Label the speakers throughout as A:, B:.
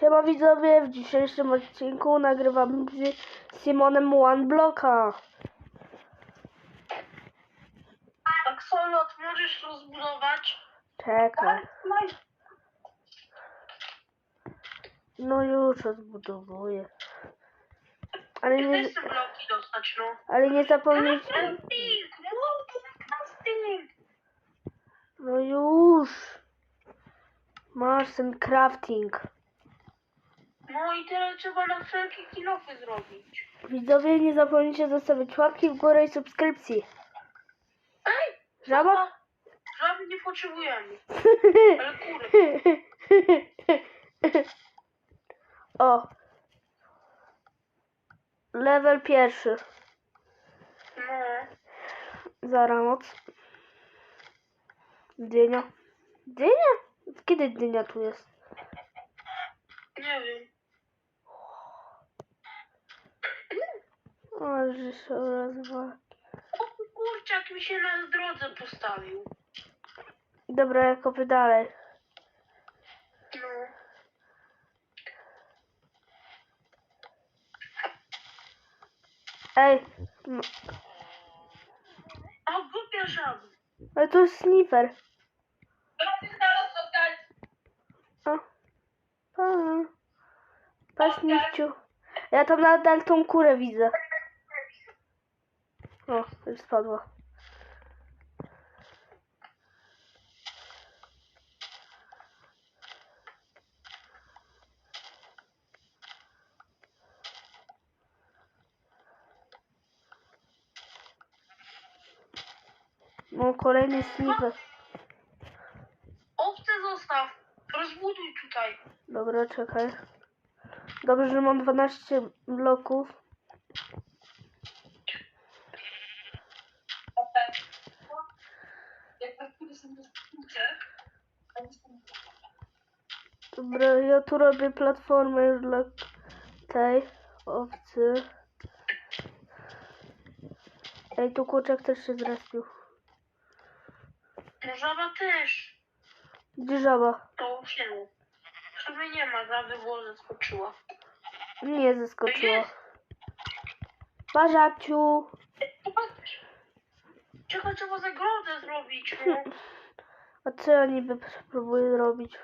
A: Siema widzowie, w dzisiejszym odcinku nagrywam z Simonem One Blocka.
B: Axolot możesz rozbudować?
A: Czekaj. No już odbudowuję. Ale nie,
B: bloki dostać, no.
A: ale nie zapomnijcie.
B: Crafting!
A: No już. Masz ten crafting.
B: No i teraz trzeba na wszelkie kilofy zrobić.
A: Widzowie, nie zapomnijcie zostawić łapki w górę i subskrypcji.
B: Ej!
A: Żaba?
B: Żaby nie potrzebujemy. Ale kury.
A: o. Level pierwszy.
B: No.
A: Zara moc. Dynia. Dynia? Kiedy dynia tu jest?
B: Nie wiem.
A: O, że się rozwa.
B: O, kurczak mi się na drodze postawił.
A: Dobra, ja kopię dalej.
B: No.
A: Ej, m-
B: A głupia żaba.
A: ale to jest sniper.
B: Zaraz oddać.
A: O. Pa. Pa, snifciu. Ja tam nadal tą kurę widzę. O, już spadła. No, kolejny sniper.
B: Owce zostaw. Rozbuduj tutaj.
A: Dobra, czekaj. Dobrze, że mam 12 bloków.
B: Jak tak są to
A: Dobra, ja tu robię platformę już dla tej owcy. Ej, tu kurczak też się zrespił.
B: Żaba też.
A: Gdzie żaba?
B: To się. Sumie nie ma, żaby, bo zaskoczyła.
A: Nie zeskoczyła. Pa, żabciu.
B: Czego trzeba zagrodę zrobić, no.
A: A co ja niby spróbuję zrobić?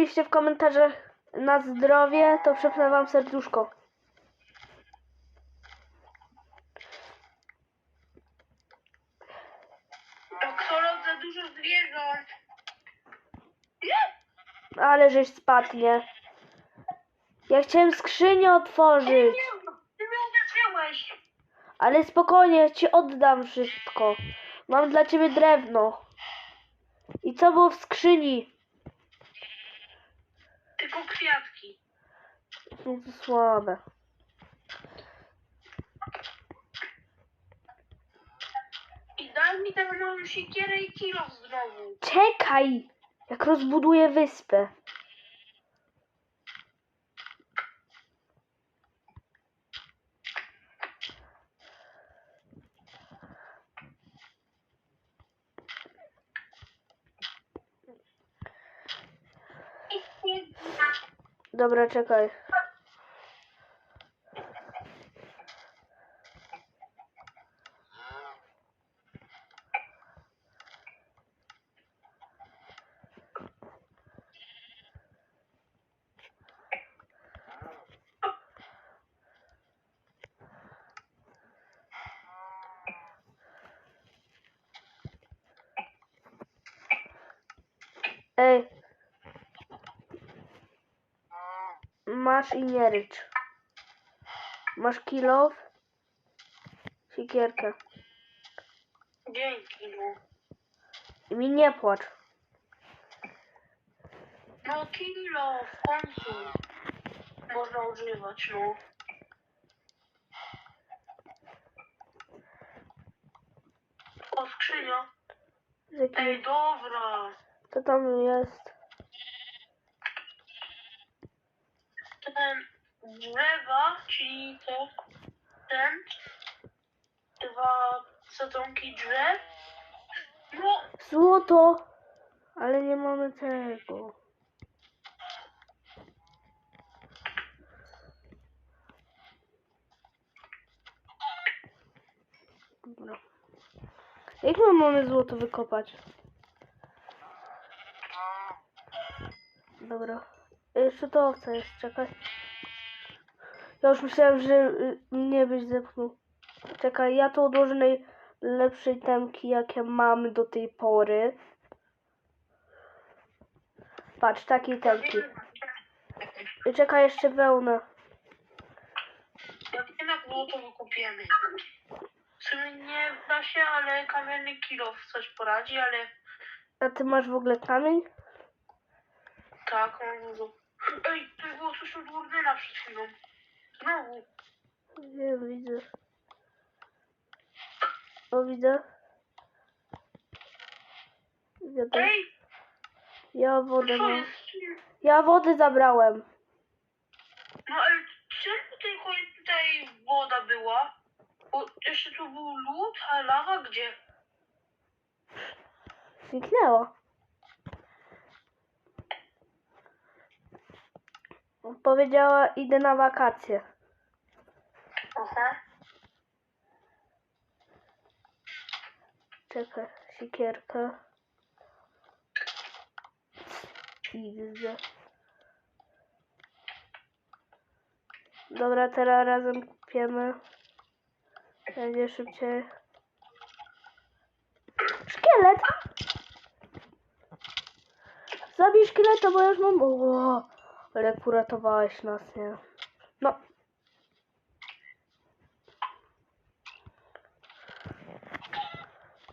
A: Napiszcie w komentarzach na zdrowie, to przepnę wam serduszko.
B: Aksolot za dużo zwierząt.
A: Ale żeś spadł, nie? Ja chciałem skrzynię otworzyć.
B: Ty mnie uderzyłeś.
A: Ale spokojnie, ja ci oddam wszystko. Mam dla ciebie drewno. I co było w skrzyni?
B: Tylko kwiatki.
A: No to słabe.
B: I daj mi tę moją siekierę i kilo znowu.
A: Czekaj! Jak rozbuduję wyspę. Dobra, czekaj. Ej. masz i nie rycz. Masz kilow? Siekierkę.
B: Dzięki mu.
A: I mi nie płacz.
B: No kilo, w końcu. Można używać, no.
A: O, skrzynia.
B: Ej, dobra.
A: Co tam jest?
B: Ten drzewa, czyli te, ten, dwa sadzonki drzew. No,
A: Złoto! Ale nie mamy tego. Dobra. Jak my mamy złoto wykopać? Dobra. Jeszcze to owca jest, czekaj. Ja już myślałem, że y, mnie byś zepchnął. Czekaj, ja tu odłożę najlepszej temki, jakie mamy do tej pory. Patrz, takiej temki. I czekaj jeszcze
B: jak było to wykupiemy. W sumie nie da się, ale kamienny kilo coś poradzi, ale
A: A ty masz w ogóle kamień?
B: tak, mam dużo. Ej, to było coś od Wardena przed chwilą. Znowu.
A: Nie widzę. O, widzę. Widzę.
B: Ej,
A: Ja wodę
B: co
A: mam.
B: jest?
A: Ja wody zabrałem.
B: No ale czemu tylko tutaj woda była? Bo jeszcze tu był lód, a lawa gdzie?
A: Zniknęło. Powiedziała, idę na wakacje.
B: Aha.
A: Czekaj, sikierkę. Widzę. Dobra, teraz razem kupiemy. Będzie szybciej. Szkielet! Zabij szkieleta, bo ja już mam... O, ale jak uratowałeś nas, nie? No.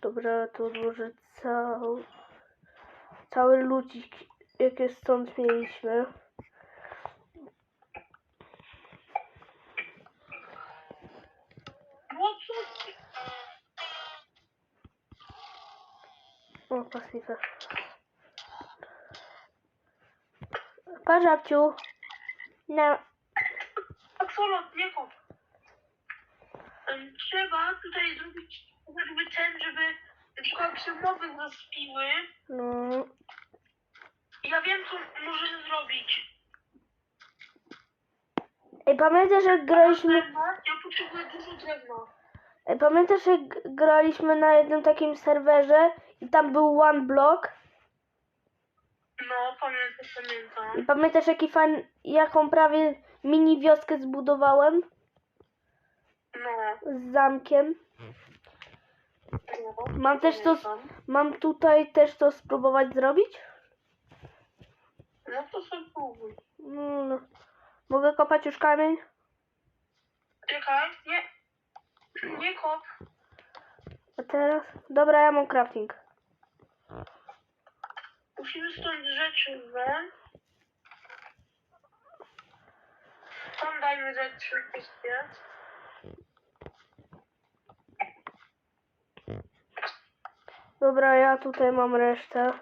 A: Dobra, to odłożę cały, cały ludzik, jakie stąd mieliśmy. O, pasifę. Pa, żabciu. No,
B: Absolut. Em, Trzeba tutaj zrobić choćby ten, żeby się mowy zaspiły.
A: no.
B: Ja wiem, co możemy zrobić.
A: Ej, pamiętasz jak graliśmy...
B: Ja potrzebuję dużo drewna.
A: Ej, pamiętasz jak graliśmy na jednym takim serwerze i tam był one block?
B: Pamiętam,
A: pamiętasz jaki fan... jaką prawie mini wioskę zbudowałem?
B: No,
A: Z zamkiem.
B: no.
A: Mam też to... Mam tutaj też to spróbować zrobić?
B: No to sobie próbuj.
A: No, no. Mogę kopać już kamień?
B: Czekaj, nie. Nie kop.
A: A teraz? Dobra, ja mam crafting.
B: Musimy stąd rzeczy wziąć. Tam dajmy rzeczy wszystkie.
A: Dobra, ja tutaj mam resztę.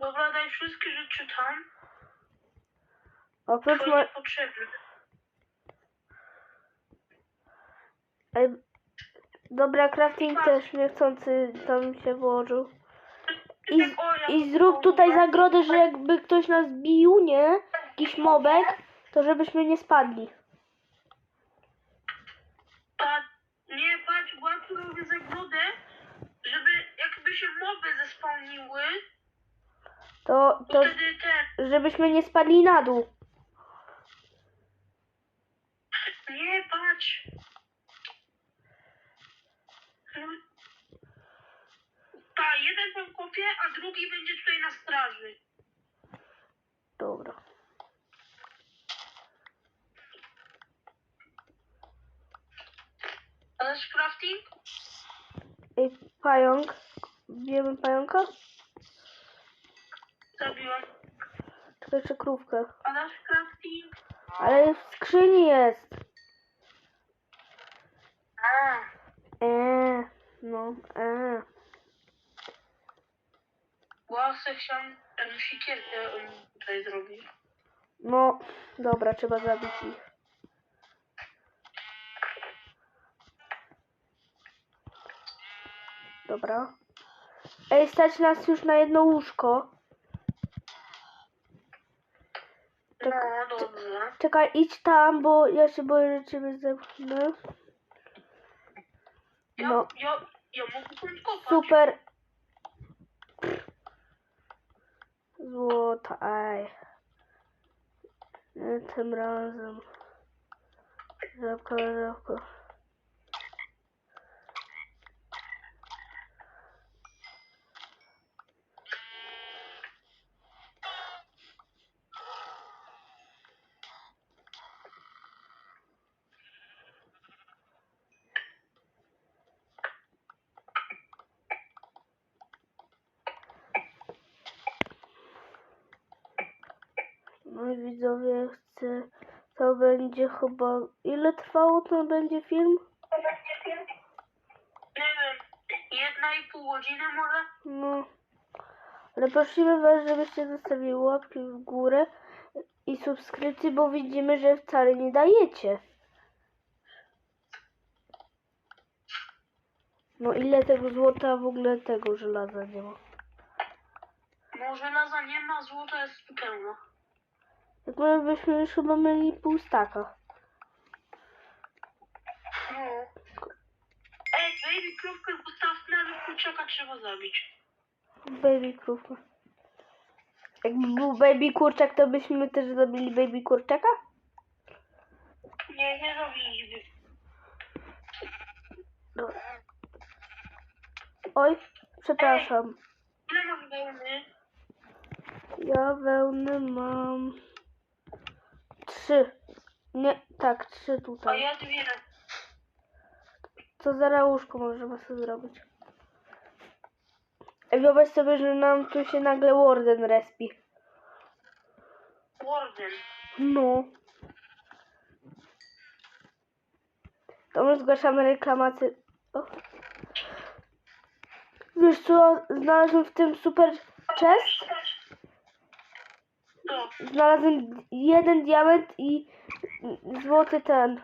B: Dobra, daj wszystkie rzeczy tam.
A: Oprócz. Ej, Dobra, crafting też niechcący tam się włożył. I, z- I zrób tutaj zagrodę, że jakby ktoś nas bił, nie? Jakiś mobek, to żebyśmy nie spadli.
B: Pa, nie, patrz, łatwo robię zagrodę, żeby jakby się moby zespałniły,
A: To,
B: to
A: to
B: wtedy ten,
A: żebyśmy nie spadli na dół.
B: nie, patrz. No. Ta, jeden tam kopie, a drugi będzie tutaj na straży.
A: Dobra.
B: Ale crafting?
A: Ej, pająk. Bijemy pająka?
B: Zabiłem.
A: Czekaj, jeszcze krówkę.
B: A nasz crafting?
A: Ale w skrzyni jest.
B: A,
A: Eee, No, e.
B: Łasę chciałam em, siekierkę em, tutaj zrobić.
A: No, dobra, trzeba zabić ich. Dobra. Ej, stać nas już na jedno łóżko.
B: No, dobrze.
A: Czekaj, idź tam, bo ja się boję, że ciebie zepchnę.
B: Ja,
A: No.
B: ja, ja mogę stąd kopać.
A: Super. Złota, ej. Nie tym razem. Żabka, żabka. No i widzowie, chcę, to będzie chyba, ile trwało ten będzie film?
B: Nie wiem, jedna i pół godziny może?
A: No, ale prosimy was, żebyście zostawili łapki w górę i subskrypcję, bo widzimy, że wcale nie dajecie. No ile tego złota, w ogóle tego żelaza nie ma.
B: No żelaza nie ma, złota jest pełno.
A: Jak my byśmy już chyba mieli pół staka.
B: No. Ej, baby krówkę zostawmy, ale kurczaka trzeba zabić.
A: Baby krówka. Jakby był baby kurczak, to byśmy też zabili baby kurczaka?
B: Nie, nie zabiliśmy.
A: No. Oj, przepraszam.
B: Ile masz wełny?
A: Ja wełny mam trzy. Nie, tak, trzy
B: A
A: tutaj.
B: ja dwie.
A: To zaraz łóżko możemy sobie zrobić. Ej, wyobraź sobie, że nam tu się nagle Warden respi.
B: Warden.
A: No. To my zgłaszamy reklamację. O. Wiesz co, znalazłem w tym super chest. Znalazłem jeden diament i złoty ten.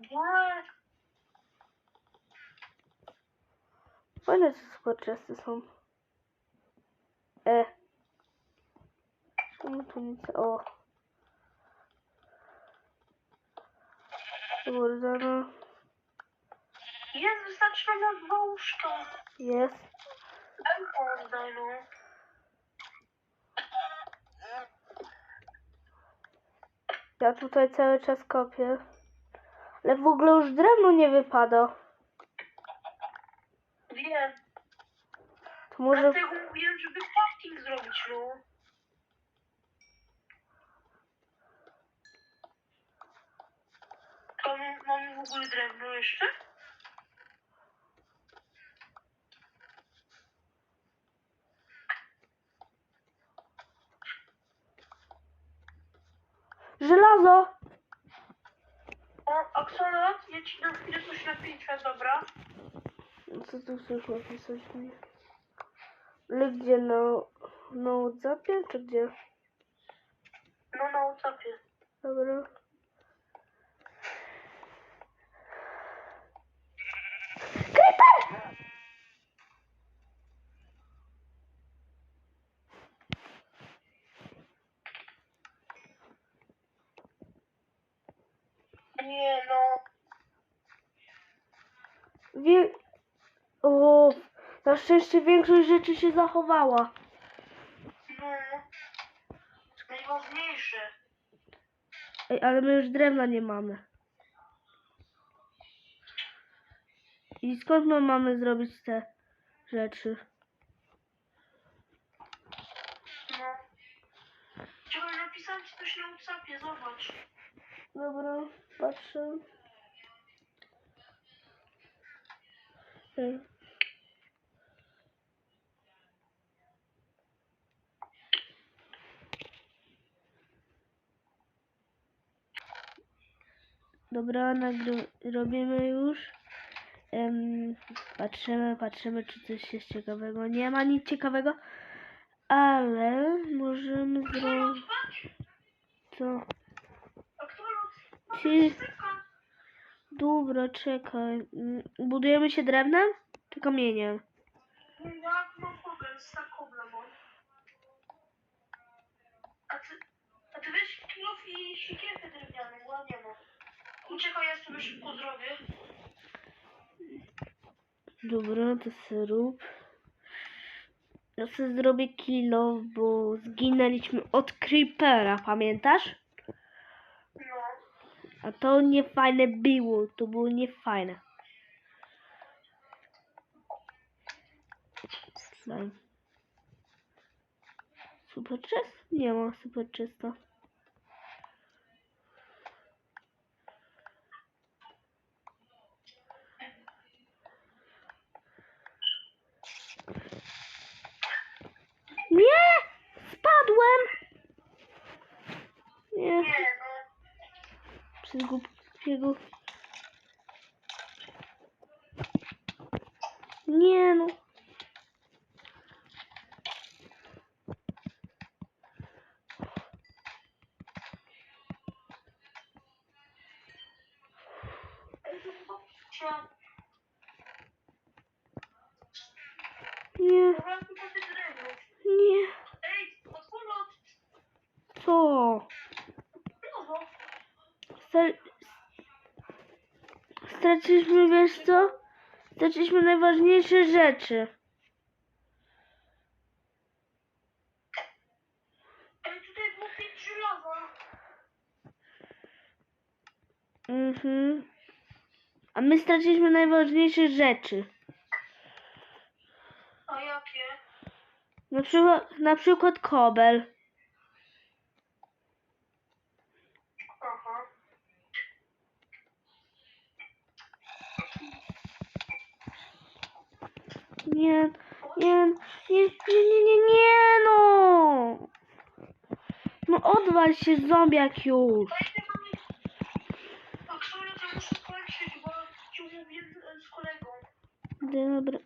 B: Nie.
A: Fajne te super chesty są. E. Czemu tu nic? O. Wardena.
B: Jest, wystarczy nam dwa łóżka.
A: Jest.
B: Oddaj, no.
A: Ja tutaj cały czas kopię. Ale w ogóle już drewno nie wypada.
B: Wiem.
A: To może...
B: Dlatego mówiłem, żeby crafting zrobić, no. To mamy- mamy w ogóle drewno jeszcze?
A: Żelazo!
B: O, Axolot, ja ci na chwilę coś napiszę, dobra?
A: No Co tu chcesz napisać mi? Ale gdzie? Na, na Whatsappie czy gdzie?
B: No na Whatsappie.
A: Dobra. Creeper!
B: Nie no.
A: Wie... O, na szczęście większość rzeczy się zachowała.
B: No. Najważniejsze.
A: Ej, ale my już drewna nie mamy. I skąd my mamy zrobić te rzeczy?
B: No. Trzeba napisać coś na Whatsappie, zobacz.
A: Dobra, patrzę. Ej. Dobra, robimy już. Em, patrzymy, patrzymy, czy coś jest ciekawego. Nie ma nic ciekawego, ale możemy zrobić. Co? Ty,
B: szybko.
A: dobra, czekaj. Mm, Budujemy się drewnem? Czy kamieniem?
B: Ja mam problem z takobla, bo... A ty, a ty weź kilof i siekierkę drewnianą, bo ja nie mam. Uciekaj, szybko.
A: Dobra, to se rób. Ja sobie zrobię kilo, bo zginęliśmy od creepera, pamiętasz?
B: No.
A: A to niefajne było, to było niefajne. Slime. Super chest? Nie ma super chesta. Nie! Spadłem! Nie. Przez głupiego. Nie no.
B: Trzeba...
A: Nie,
B: Dobra, tylko ty drewno.
A: nie.
B: Ej, Axolot!
A: Co?
B: No,
A: Stra- Straciliśmy, wiesz co? Straciliśmy najważniejsze rzeczy. Mhm. A my straciliśmy najważniejsze rzeczy.
B: A jakie?
A: Na przykład, na przykład kobel.
B: Aha.
A: Nie, nie, nie, nie, nie, nie, nie, no. No odwal się zombiak już.
B: Dajcie mi... Axolot, ja muszę kończyć, bo ci mówię z, z kolegą.
A: Dobra.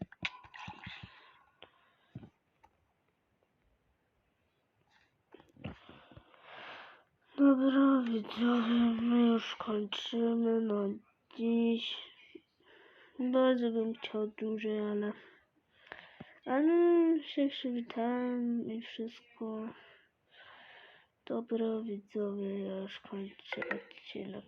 A: Dobra, widzowie, my już kończymy na dziś. Bardzo bym chciał dłużej, ale... Ale się przywitałem i wszystko. Dobra, widzowie, ja już kończę odcinek.